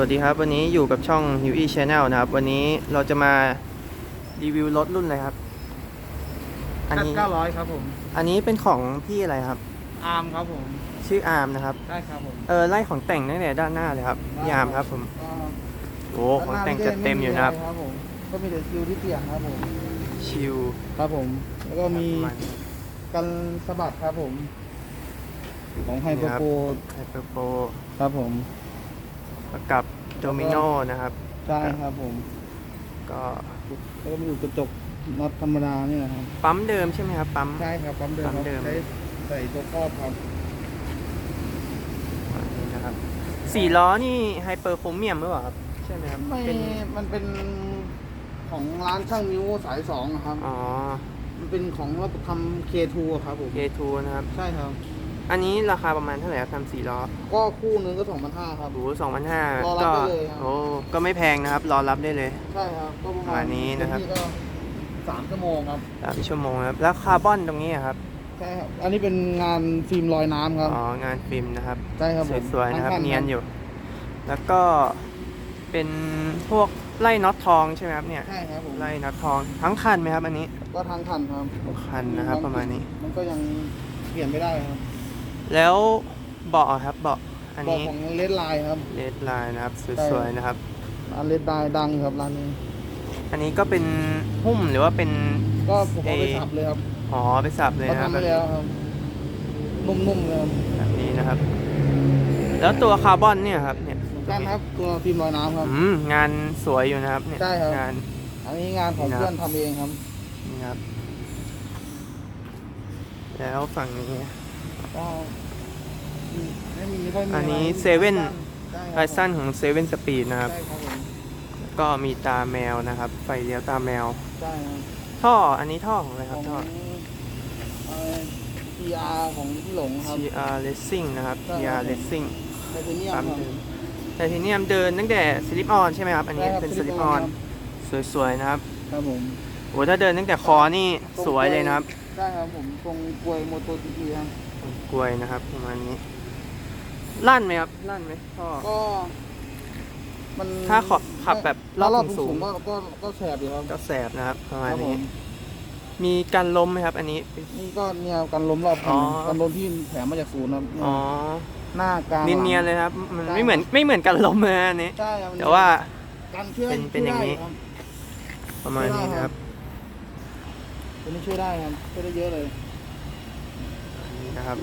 วัสดีครับ วันนี้อยู่กับช่อง h u e Channel นะครับ วันนี้เราจะมารีวิวรถรุ่นอะไรครับ อันนี้เก้าร้อยครับผมอันนี้เป็นของพี่อะไรครับ อาร์มครับผมชื่ออาร์มนะครับ ได้ครับผมเออไล่ของแต่งตั้งแต่ด้านหน้าเลยครับพี่อาร์มครับผมก็โอ้ของแต่งจัดเต็มอยู่นะครับครับผมก็มีแต่คิวที่เปลี่ยนครับผมชิลครับผม แล้วก็มีประมาณนี้ กันสะบัดครับผม ของไฮเปอร์โปร ไฮเปอร์โปครับผมประ กับโดมิโนนะครับ ใช่ครับผม ก็แล้วก็มีอยู่กระจกน็อตธรรมดาเนี่ยครับ ปั๊มเดิมใช่ไหมครับ ปั๊ม ใช่ครับ ปั๊มเดิมปั๊มครับเดิม ใช้ใส่ตัวครอบครับอันนี้นะครับสี่ล้อนี่ไฮเปอร์โ m เมียมหรือเปล่าครับ ใช่ไหมครับไม่เป็นมันเป็นของร้านช่างนิ้วสายสองอะครับ อ๋อ มันเป็นของว่าทำ K2 อะครับผม K2 นะครับ ใช่ครับ อันนี้ราคาประมาณเท่าไหร่ครับทำสี่ล้อก็คู่หนึงก็สองพันห้าครับ โอ้สองพันห้ารอรับก็ได้เลยครับ โอ้ก็ไม่แพงนะครับ รอรับได้เลย ใช่ครับก็ประประมามาณณนี้นะครับ เต็มที่ก็สามชั่วโมงครับ สามชั่วโมงครับ แล้วคาร์บอนตรงนี้อะครับ ใช่ครับ อันนี้เป็นงานฟิล์มลอยน้ำครับ อ๋อ งานฟิล์มนะครับ ใช่ครับผมสวยๆนะครับ ทั้งเนียนอยู่ แล้วก็เป็นพวกไล่น็อตทองใช่ไหมครับเนี่ย ใช่ครับผมไล่น็อตทองทั้งคันไหมครับ อันนี้ก็ทั้งคันครับ ทั้งคันนะครับ ประมาณนี้ มันก็ยังเปลี่ยนไม่ได้ครับ แล้วเบาะครับเบาะอันบอกนี้ของเลดไลน์ครับ เลดไลน์นะครับใช่สวยๆนะครับ ร้านเลดไลน์ดังครับร้านนี้ อันนี้ก็เป็นหุ้มหรือว่าเป็น ก็ผมเอาไปเอ่อ สับเลยครับอ๋อไปสับเลยเขานะครับทำไปแล้วครับ นุ่มๆเลยครับแบบนี้นะครับ แล้วตัวคาร์บอนเนี่ยครับเนี่ยเหมือนกันครับตัวฟิล์มลอยน้ำครับ อืมงานสวยอยู่นะครับเนี่ยใช่ครับ งาน อันนี้งานของนี่นะครับเพื่อนทำเองครับ นี่ครับ แล้วฝั่งนี้ ก็ไม่มีค่อยมีอันนี้ะไรเซเว่นใช่ครับไฟสั้นของเซเว่นสปีดนะครับ ใช่ครับผมก็มีตาแมวนะครับ ไฟเลี้ยวตาแมว ใช่ครับ ท่ออันนี้ท่อของอะไรคขรับองท่อ เอ่อ PR ของพี่หลงครับ GR Racing นะครับ ใช่ครั GR บ Racing ไทเทเนียมปั๊มครับเดิมแต่ทีนี้เดินตั้งแต่สลิปออนใช่ไหมครับ อันนี้ใช่ครับเป็นส slip ลิป on ออนครับสวยๆนะครับครับผมโอ้ถ้าเดินตั้งแต่คอนี่สวยเลยนะครับใช่ครับผมตรงกลวยโมโตจีพีครับ กลวยนะครับประมาณนี้ลั่นไหมครับลั่นไหมท่อก็มันถ้าขับขับแบบรอบรอบสูสูงงๆๆก็ก็ก็แสบอยู่ครับก็แสบนะครับประคมาณรับผนี้มมีการล้มไหมครับ อันนี้นี่ก็เนี่ยกันล้มรอบคันอ๋อกันล้มที่แถมมาจากศูนย์ครับเนี่ยอ๋อหน้ากลางหลังเนียนๆเลยนะครับ มันใช่ไม่เหมือนไม่เหมือนการล้มเลยนะอันนี้ใช่ครับแต่ว่ากันช่วยเป็นเป็นอย่างนี้ช่วได้ครับประมาณนี้นะครับตัวนี้ช่วยได้ครับช่วยได้เยอะเลย นี่นะครับ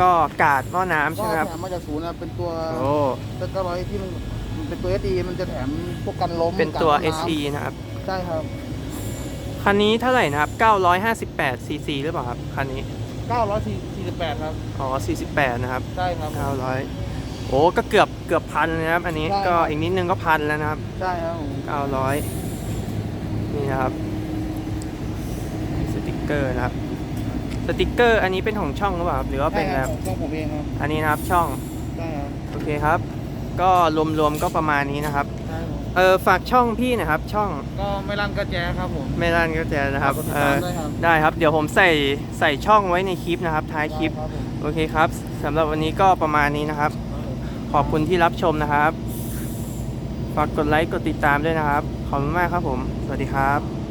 ก็กาดหม้อน้ำก็ใช่ไหมครับ แถมมาจากศูนย์นะเป็นตัวโอ้ตัวเก้าร้อยที่มันมันเป็นตัว SE มันจะแถมพวกกันล้มเป็นตัว กันน้ำ SE นะครับ ใช่ครับ คันนี้เท่าไหร่นะครับ 958 cc หรือเปล่าครับ คันนี้ 948 ครับ อ๋อ 48 นะครับ ใช่ครับ 900 โอ้ก็เกือบเกือบพันเลยนะครับ อันนี้ใช่ครับ ก็อีกนิดนึงก็พันแล้วนะครับ ใช่ครับผม900 นี่นะครับมีสติกเกอร์นะครับ สติกเกอร์อันนี้เป็นของช่องหรือเปล่าครับหรือว่าเป็นใช่แบครับบของผมเองครับอันนี้นะครับช่องใช่ครับโอเคครับ ก็รวมๆก็ประมาณนี้นะครับใช่ครับเออฝากช่องพี่หนะครับ ช่องก็ไม่รันกระแจครับผม ไม่ร้านก็จะนะครับฝากกดติดเอตามอด้วยครับ ได้ครับ เดี๋ยวผมใส่ใส่ช่องไว้ในคลิปนะครับท้ายคลิปได้ครับผม โอเคครับสำหรับวันนี้ก็ประมาณนี้นะครับ ขอบคุณที่รับชมนะครับ ฝากกดไลค์กดติดตามด้วยนะครับ ขอบคุณมากครับผม สวัสดีครับ